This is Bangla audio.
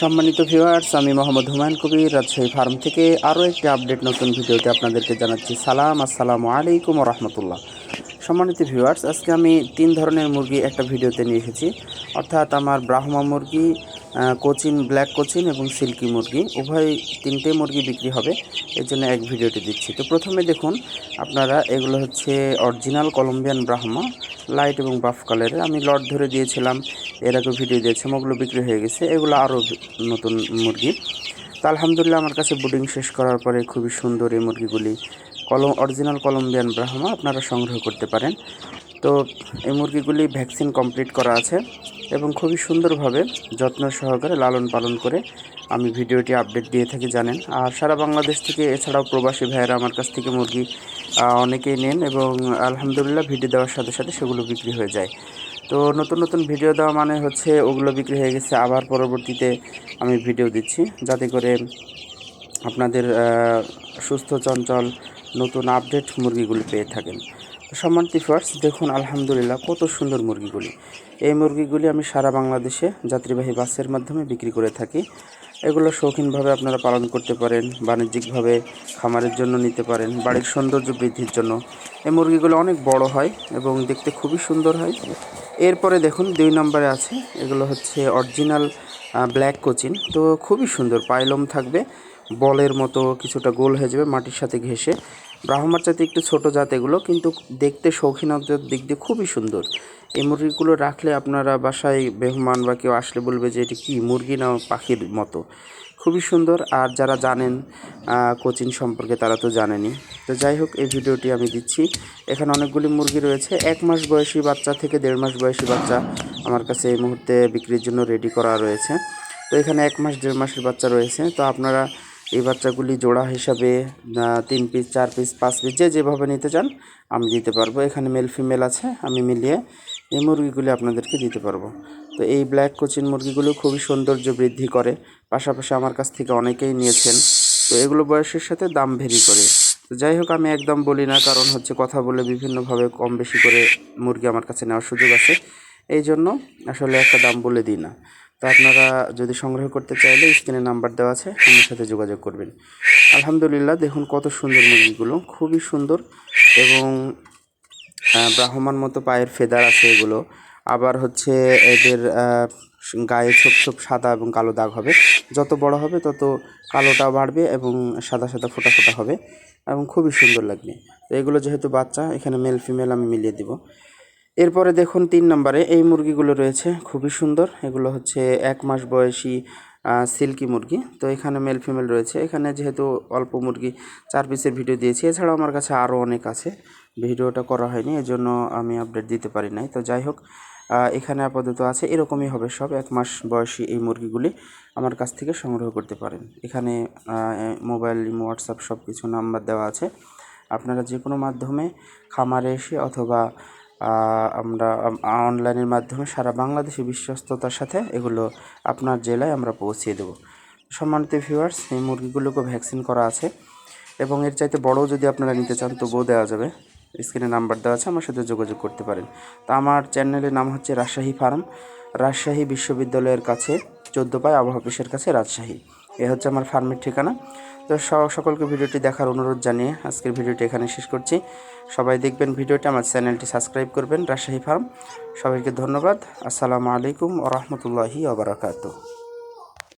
সম্মানিত ভিউয়ার্স আমি মোহাম্মদ হুমায়ুন কবির। রাজশাহী ফার্ম থেকে আরও একটি আপডেট নতুন ভিডিওতে আপনাদেরকে জানাচ্ছি সালাম। আসসালামু আলাইকুম রহমতুল্লাহ। সম্মানিত ভিউয়ার্স আজকে আমি তিন ধরনের মুরগি একটা ভিডিওতে নিয়ে এসেছি। অর্থাৎ আমার ব্রাহ্মা মুরগি কোচিন, ব্ল্যাক কোচিন এবং সিল্কি মুরগি। উভয় তিনটে মুরগি বিক্রি হবে, এর জন্য এক ভিডিওটি দিচ্ছি। তো প্রথমে দেখুন, আপনারা এগুলো হচ্ছে অরিজিনাল কলম্বিয়ান ব্রাহ্মা। লাইট এবং বাফ কালারের। আমি লট ধরে দিয়েছিলাম, এর আগে ভিডিও দিয়েছিলাম ওগুলো বিক্রি হয়ে গেছে, এগুলো আরও নতুন মুরগি। তো আলহামদুলিল্লাহ আমার কাছে বুডিং শেষ করার পরে খুবই সুন্দর এই মুরগিগুলি। কলম, অরিজিনাল কলম্বিয়ান ব্রাহ্মা, আপনারা সংগ্রহ করতে পারেন। তো এই মুরগিগুলি ভ্যাকসিন কমপ্লিট করা আছে এবং খুবই সুন্দরভাবে যত্ন সহকারে লালন পালন করে আমি ভিডিওটি আপডেট দিয়ে থাকি জানেন। আর সারা বাংলাদেশ থেকে এছাড়াও প্রবাসী ভাইয়েরা আমার কাছ থেকে মুরগি অনেকেই নেন এবং আলহামদুলিল্লাহ ভিডিও দেওয়ার সাথে সাথে সেগুলো বিক্রি হয়ে যায়। তো নতুন নতুন ভিডিও দেওয়া মানে হচ্ছে ওগুলো বিক্রি হয়ে গেছে, আবার পরবর্তীতে আমি ভিডিও দিচ্ছি যাতে করে আপনাদের সুস্থ, চঞ্চল নতুন আপডেট মুরগিগুলি পেয়ে থাকেন। সম্মানিত ফার্স দেখুন আলহামদুলিল্লাহ কত সুন্দর মুরগিগুলি। এই মুরগিগুলি আমি সারা বাংলাদেশে যাত্রীবাহী বাসের মাধ্যমে বিক্রি করে থাকি। এগুলো শৌখিনভাবে আপনারা পালন করতে পারেন, বাণিজ্যিকভাবে খামারের জন্য নিতে পারেন, বাড়ির সৌন্দর্য বৃদ্ধির জন্য। এই মুরগিগুলো অনেক বড় হয় এবং দেখতে খুবই সুন্দর হয়। এরপরে দেখুন, দুই নম্বরে আছে, এগুলো হচ্ছে অরিজিনাল ব্ল্যাক কোচিন তো খুবই সুন্দর, পাইলম থাকবে। বলের মতো কিছুটা গোল হয়ে যাবে মাটির সাথে ঘেঁষে। ব্রাহ্মার চাইতে একটু ছোট জাত এগুলো, কিন্তু দেখতে শৌখিনতার দিক দিয়ে খুবই সুন্দর। এই মুরগিগুলো রাখলে আপনারা বাসায় মেহমান বা কেউ আসলে বলবে যে এটি কি, মুরগি না পাখির মতো। খুবই সুন্দর, আর যারা জানেন কোচিন সম্পর্কে তারা তো জানেনই। তো যাই হোক, এই ভিডিওটি আমি দিচ্ছি। এখানে অনেকগুলি মুরগি রয়েছে। এক মাস বয়সী বাচ্চা থেকে দেড় মাস বয়সী বাচ্চা আমার কাছে এই মুহূর্তে বিক্রির জন্য রেডি করা রয়েছে। তো এখানে এক মাস, দেড় মাসের বাচ্চা রয়েছে। তো আপনারা এই বাচ্চাগুলি জোড়া হিসাবে তিন পিস চার পিস পাঁচ পিস যে যেভাবে নিতে চান, আমি দিতে পারব। এখানে মেল ফিমেল আছে, আমি মিলিয়ে এই মুরগিগুলি আপনাদেরকে দিতে পারব। তো এই ব্ল্যাক কোচিন মুরগিগুলো খুবই সৌন্দর্য বৃদ্ধি করে। পাশাপাশি আমার কাছ থেকে অনেকেই নিয়েছেন। তো এগুলো বয়সের সাথে দাম ভেরি করে। তো যাই হোক, আমি একদম বলি না, কারণ হচ্ছে কথা বলে বিভিন্নভাবে কম বেশি করে মুরগি আমার কাছে নেওয়ার সুযোগ আছে। এই জন্য আসলে একটা দাম বলে দিই না। তো আপনারা যদি সংগ্রহ করতে চাইলে স্ক্রিনে নাম্বার দেওয়া আছে আমার সাথে যোগাযোগ করবেন। আলহামদুলিল্লাহ, দেখুন কত সুন্দর মুরগিগুলো, খুবই সুন্দর এবং ব্রাহ্মণ মতো পায়ের ফেদার আছে এগুলো। আবার হচ্ছে এদের গায়ে ছোপ ছোপ সাদা এবং কালো দাগ হবে। যত বড় হবে তত কালোটা বাড়বে এবং সাদা সাদা ফোটা ফোটা হবে এবং খুবই সুন্দর লাগবে। তো এগুলো যেহেতু বাচ্চা, এখানে মেল ফিমেল আমি মিলিয়ে দিব। এরপরে দেখুন তিন নম্বরে এই মুরগিগুলো রয়েছে, খুবই সুন্দর। এগুলো হচ্ছে এক মাস বয়সী সিল্কি মুরগি। তো এখানে মেল ফিমেল রয়েছে। এখানে যেহেতু অল্প মুরগি, চার পিসের ভিডিও দিয়েছি। এছাড়াও আমার কাছে আরও অনেক আছে। ভিডিওটা করা হয়নি, এজন্য আমি আপডেট দিতে পারি নাই। তো যাই হোক এখানে আপাতত আছে। এরকমই হবে সব। এক মাস বয়সী এই মুরগিগুলি আমার কাছ থেকে সংগ্রহ করতে পারেন। এখানে মোবাইল হোয়াটসঅ্যাপ সব কিছু নাম্বার দেওয়া আছে। আপনারা যে কোনো মাধ্যমে খামারে এসে অথবা আমরা অনলাইনের মাধ্যমে সারা বাংলাদেশে বিশ্বস্ততার সাথে এগুলো আপনার জেলায় আমরা পৌঁছিয়ে দেবো। সম্মানিত ভিউয়ার্স এই মুরগিগুলোকে ভ্যাকসিন করা আছে এবং এর চাইতে বড়ও যদি আপনারা নিতে চান, তবুও দেওয়া যাবে। স্ক্রিনে নাম্বার দেওয়া আছে, আমার সাথে যোগাযোগ করতে পারেন। তো আমার চ্যানেলের নাম হচ্ছে রাজশাহী ফার্ম রাজশাহী বিশ্ববিদ্যালয়ের কাছে, চোদ্দ পায় আবহাওয়া অফিসের কাছে রাজশাহী। এ হচ্ছে আমার ফার্মের ঠিকানা। তো সকলকে ভিডিওটি দেখার অনুরোধ জানিয়ে আজকের ভিডিওটি এখানে শেষ করছি। সবাই দেখবেন ভিডিওটি, আমার চ্যানেলটি সাবস্ক্রাইব করবেন, রাজশাহী ফার্ম। সবাইকে ধন্যবাদ। আসসালামু আলাইকুম ও রহমতুল্লাহি ওবরাকাতু